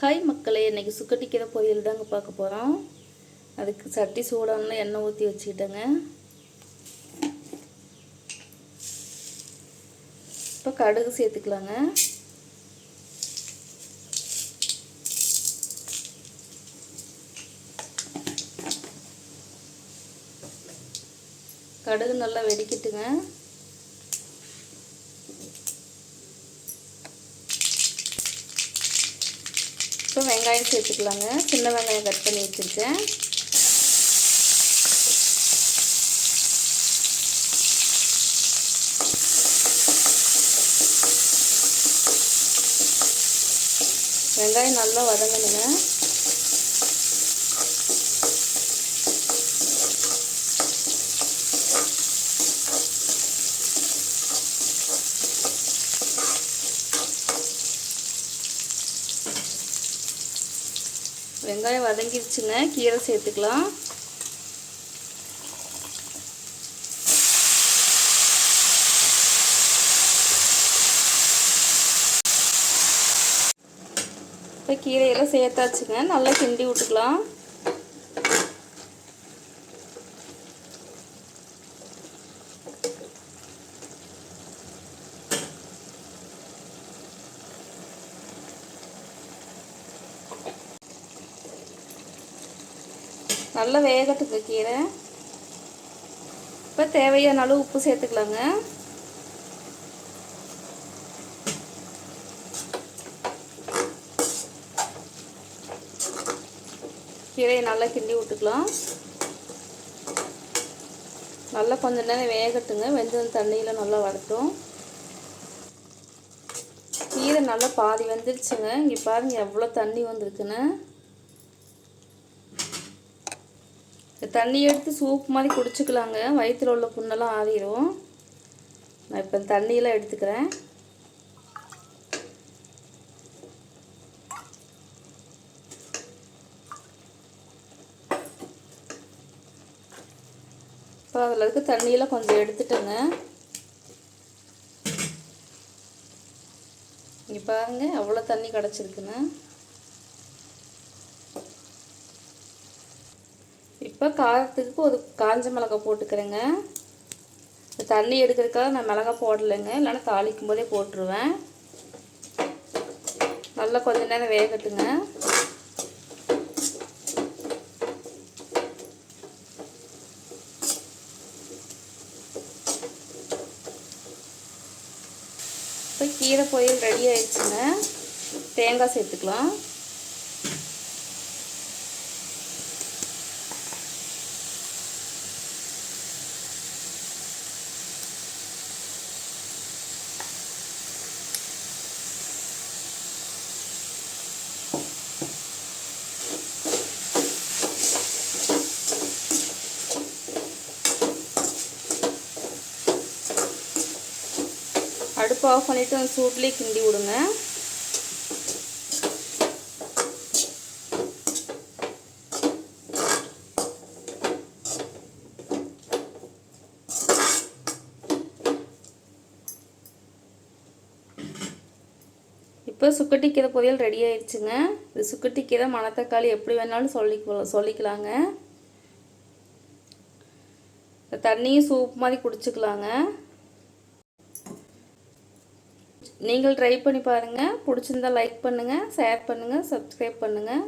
Hi மக்களே இன்றைக்கி சுக்கட்டிக்கிற பொரியல் தாங்க பார்க்க போகிறோம் அதுக்கு சட்டி சூடான எண்ணெய் ஊற்றி வச்சுக்கிட்டேங்க. இப்போ கடுகு சேர்த்துக்கலாங்க. கடுகு நல்லா வெடிக்கட்டுங்க. இப்போ வெங்காயம் சேர்த்துக்கலாங்க. சின்ன வெங்காயம் கட் பண்ணி வச்சுருக்கேன். வெங்காயம் நல்லா வதங்கணுங்க. வெங்காயம் வதங்கிருச்சுங்க. கீரை சேர்த்துக்கலாம். இப்போ கீரையெல்லாம் சேர்த்தாச்சுங்க. நல்லா கிண்டி விட்டுக்கலாம். நல்லா வேகட்டுக்கு கீரை. இப்போ தேவையான அளவு உப்பு சேர்த்துக்கலாங்க. கீரையை நல்லா கிண்டி விட்டுக்கலாம். நல்லா கொஞ்ச நேரம் வேகட்டுங்க. வெந்தது தண்ணியில் நல்லா வதட்டும் கீரை நல்லா பாதி வந்துருச்சுங்க. இங்கே பாருங்கள் எவ்வளோ தண்ணி வந்திருக்குன்னு. தண்ணி எடுத்து சூப் மாதிரி குடிச்சிக்கலாங்க. வயிற்றில் உள்ள புண்ணெல்லாம் ஆறிடும் நான் இப்போ தண்ணியெல்லாம் எடுத்துக்கிறேன். இப்போ அதில் இருக்க தண்ணியெல்லாம் கொஞ்சம் எடுத்துட்டேங்க. இங்கே பாருங்கள் அவ்வளோ தண்ணி கிடச்சிருக்குன்னு இப்போ காரத்துக்கு ஒரு காஞ்ச மிளகா போட்டுக்கிறேங்க. தண்ணி எடுக்கிறதுக்காக நான் மிளகா போடலைங்க. இல்லைன்னா தாளிக்கும் போதே போட்டுருவேன். நல்லா கொஞ்ச நேரம் வேகட்டுங்க. இப்போ கீரை பொரியல் ரெடி ஆயிடுச்சுங்க. தேங்காய் சேர்த்துக்கலாம். அடுப்பு ஆஃப் பண்ணிவிட்டு அந்த சூட்லேயே கிண்டி விடுங்க. இப்போ சுக்கட்டி கீரை பொரியல் ரெடி ஆயிடுச்சுங்க. இது சுக்கட்டி கீரை மணத்தக்காளி எப்படி வேணாலும் சொல்லி சொல்லிக்கலாங்க. தண்ணியும் சூப் மாதிரி குடிச்சுக்கலாங்க. நீங்கள் ட்ரை பண்ணி பாருங்கள் பிடிச்சிருந்தா லைக் பண்ணுங்கள் ஷேர் பண்ணுங்கள் சப்ஸ்கிரைப் பண்ணுங்கள்